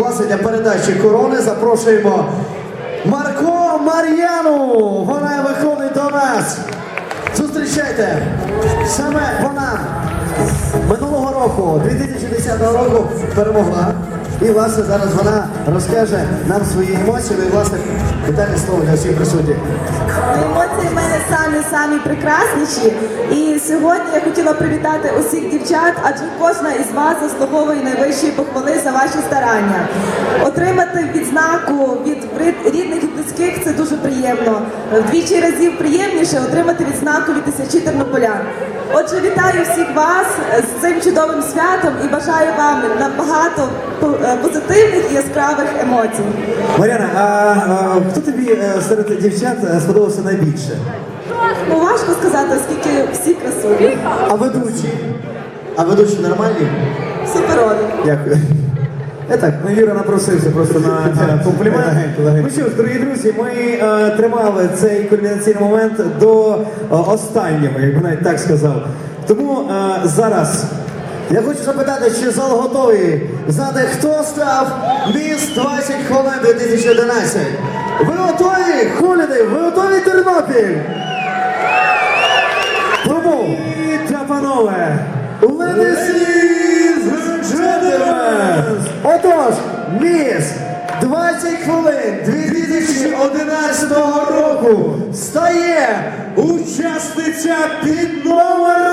власне для передачі корони запрошуємо Марко Мар'яну. Вона виходить до нас. Зустрічайте! Саме вона минулого року, 2010 року, перемогла. І власне зараз вона розкаже нам свої емоції. Ну і власне питання слово для всіх присутніх. Емоції в мене самі самі прекрасніші. І сьогодні я хотіла привітати усіх дівчат, адже кожна із вас заслуговує найвищої похвали за ваші старання. Отримати відзнаку від рідних Вдвічі разів приємніше отримати відзнаку від тисячі тернополян. Отже, вітаю всіх вас з цим чудовим святом і бажаю вам набагато е, позитивних і яскравих емоцій. Мар'яна, а, а хто тобі е, серед дівчат е, сподобався найбільше? Ну важко сказати, оскільки всі красиві. А ведучі? А ведучі нормальні? Суперові. Дякую. Я так, ну Юра напросився просто на е, комплімент. Ну що ж, дорогі друзі, ми е, тримали цей кульмінаційний момент до е, останнього, як би навіть так сказав. Тому е, зараз я хочу запитати, чи зал готовий знати, хто став міс 20 хвилин 2011? Ви готові, Холіди? Ви готові Тернопіль? Тому та панове, ladies and gentlemen, міс 20 хвилин. 2011 року. Стає учасниця під номером